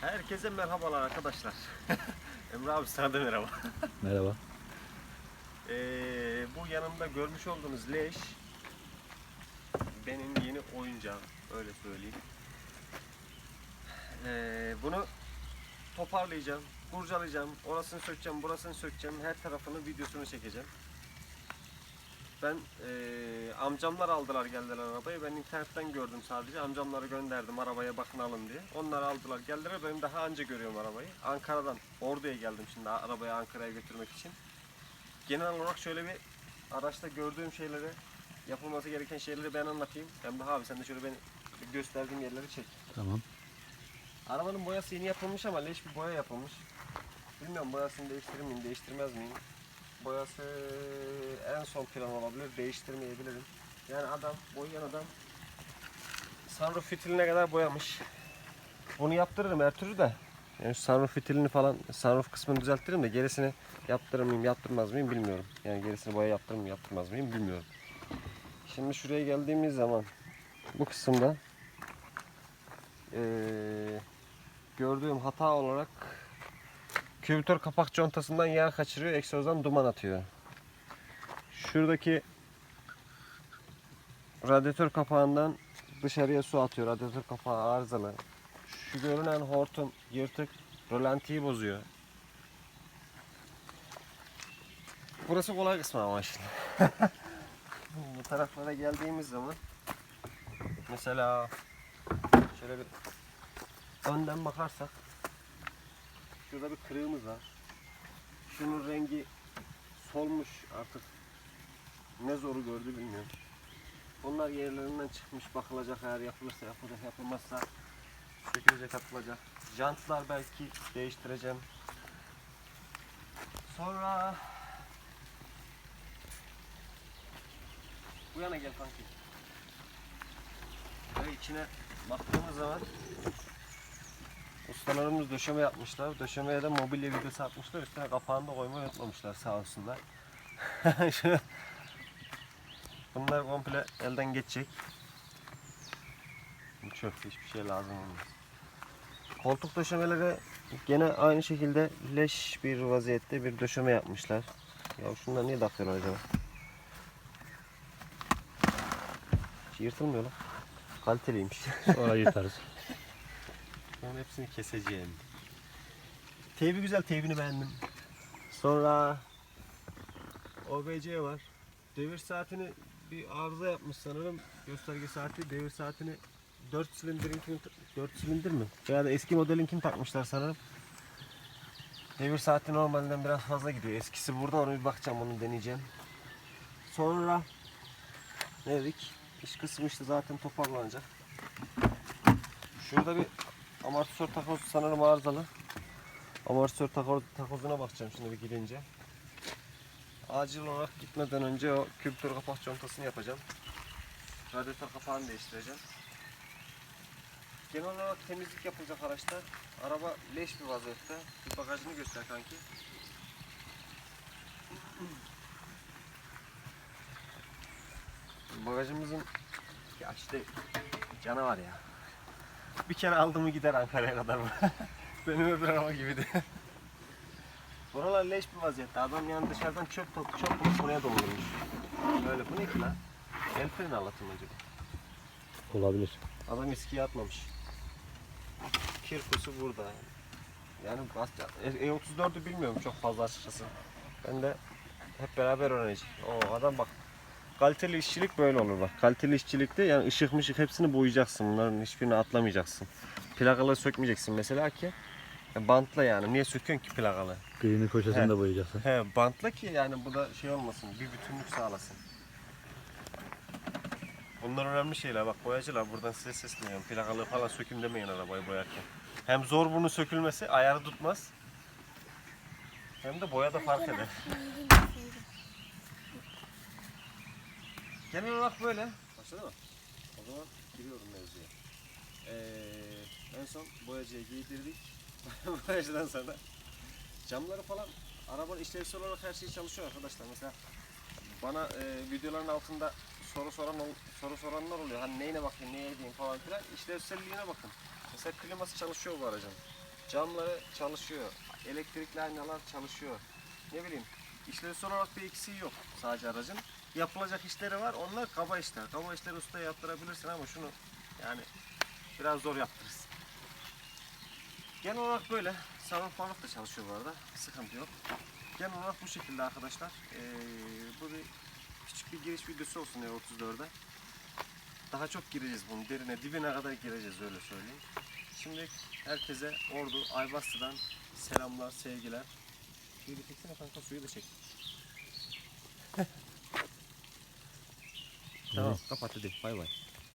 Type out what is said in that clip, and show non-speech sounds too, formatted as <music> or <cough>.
Herkese merhabalar arkadaşlar. <laughs> Emre abi sana da merhaba. <laughs> Merhaba. Ee, bu yanımda görmüş olduğunuz leş benim yeni oyuncağım. Öyle söyleyeyim. Ee, bunu toparlayacağım, kurcalayacağım, orasını sökeceğim, burasını sökeceğim, her tarafını videosunu çekeceğim. Ben eee, amcamlar aldılar geldiler arabayı. Ben internetten gördüm sadece. Amcamları gönderdim arabaya bakın alın diye. Onlar aldılar geldiler. Benim daha önce görüyorum arabayı. Ankara'dan Ordu'ya geldim şimdi arabayı Ankara'ya götürmek için. Genel olarak şöyle bir araçta gördüğüm şeyleri, yapılması gereken şeyleri ben anlatayım. Hem de abi sen de şöyle beni gösterdiğim yerleri çek. Tamam. Arabanın boyası yeni yapılmış ama leş bir boya yapılmış. Bilmiyorum boyasını değiştirir miyim, değiştirmez miyim? Boyası en son plan olabilir, değiştirmeyebilirim. Yani adam, boyayan adam sunroof fitiline kadar boyamış. Bunu yaptırırım her türlü de. Yani şu sunroof fitilini falan, sunroof kısmını düzeltirim de gerisini yaptırır mıyım, yaptırmaz mıyım bilmiyorum. Yani gerisini boya yaptırır mıyım, yaptırmaz mıyım bilmiyorum. Şimdi şuraya geldiğimiz zaman bu kısımda eee gördüğüm hata olarak kübütör kapak contasından yağ kaçırıyor, egzozdan duman atıyor. Şuradaki radyatör kapağından dışarıya su atıyor. Radyatör kapağı arızalı. Şu görünen hortum yırtık, rolantiyi bozuyor. Burası kolay kısmı ama şimdi. <laughs> Bu taraflara geldiğimiz zaman mesela şöyle bir önden bakarsak şurada bir kırığımız var. Şunun rengi solmuş artık. Ne zoru gördü bilmiyorum. Bunlar yerlerinden çıkmış bakılacak eğer yapılırsa yapılacak yapılmazsa sökülecek atılacak. Jantlar belki değiştireceğim. Sonra bu yana gel kanki. Böyle içine baktığımız zaman Ustalarımız döşeme yapmışlar. Döşemeye de mobilya vidası atmışlar. Üstüne kapağını da koymayı unutmamışlar sağ olsunlar. <laughs> Bunlar komple elden geçecek. Bu Çöp hiçbir şey lazım olmaz. Koltuk döşemeleri gene aynı şekilde leş bir vaziyette bir döşeme yapmışlar. Ya şunlar niye takıyorlar acaba? Hiç yırtılmıyor lan. Kaliteliymiş. Sonra yırtarız. <laughs> Onun hepsini keseceğim. Teybi güzel, teybini beğendim. Sonra OBC var. Devir saatini bir arıza yapmış sanırım. Gösterge saati, devir saatini 4 silindirinkini 4 silindir mi? Veya da eski modelinkini takmışlar sanırım. Devir saati normalden biraz fazla gidiyor. Eskisi burada onu bir bakacağım onu deneyeceğim. Sonra ne dedik? İş kısmı işte zaten toparlanacak. Şurada bir amortisör takoz sanırım arızalı. Amortisör takoz, takozuna bakacağım şimdi bir gidince. Acil olarak gitmeden önce o kültür kapak contasını yapacağım. Radyatör kapağını değiştireceğim. Genel olarak temizlik yapılacak araçta. Araba leş bir vaziyette. Bir bagajını göster kanki. Bagajımızın ya işte canavar ya. Bir kere aldı mı gider Ankara'ya kadar. <laughs> Benim öbür araba gibi de. Buralar leş bir vaziyette. Adam yani dışarıdan çöp top, çöp bulup buraya doldurmuş. Böyle bu ne ki lan? El freni anlatım acaba? Olabilir. Adam eskiye atmamış. Kirkusu burada. Yani bas- E- E34'ü bilmiyorum çok fazla açıkçası. Ben de hep beraber öğreneceğiz. O adam bak kaliteli işçilik böyle olur bak. Kaliteli işçilikte yani ışık mışık hepsini boyayacaksın. Bunların hiçbirini atlamayacaksın. Plakaları sökmeyeceksin mesela ki. E, Bantla yani. Niye söküyorsun ki plakalı? Kıyını köşesini He. de boyayacaksın. He bantla ki yani bu da şey olmasın. Bir bütünlük sağlasın. Bunlar önemli şeyler. Bak boyacılar buradan size sesleniyorum. Plakalığı falan sökün demeyin arabayı boyarken. Hem zor bunun sökülmesi ayarı tutmaz. Hem de boya da fark eder. Genel olarak böyle. Başladı mı? O zaman giriyorum mevzuya. Ee, en son boyacıya giydirdik. <laughs> Boyacıdan sonra camları falan arabanın işlevsel olarak her şey çalışıyor arkadaşlar. Mesela bana e, videoların altında soru soran soru soranlar oluyor. Hani neyine bakayım, neye edeyim falan filan. İşlevselliğine bakın. Mesela kliması çalışıyor bu aracın. Camları çalışıyor. Elektrikli aynalar çalışıyor. Ne bileyim işlevsel olarak bir eksiği yok sadece aracın. Yapılacak işleri var. Onlar kaba işler. Kaba işleri ustaya yaptırabilirsin ama şunu yani biraz zor yaptırırsın. Genel olarak böyle. Salon falan da çalışıyor bu arada. Sıkıntı yok. Genel olarak bu şekilde arkadaşlar. Ee, bu bir küçük bir giriş videosu olsun ya 34'e. Daha çok gireceğiz bunun derine, dibine kadar gireceğiz öyle söyleyeyim. Şimdi herkese Ordu, Ayvaslı'dan selamlar, sevgiler. Da çeksene kanka, suyu da çek. તો kapatid din pa yun.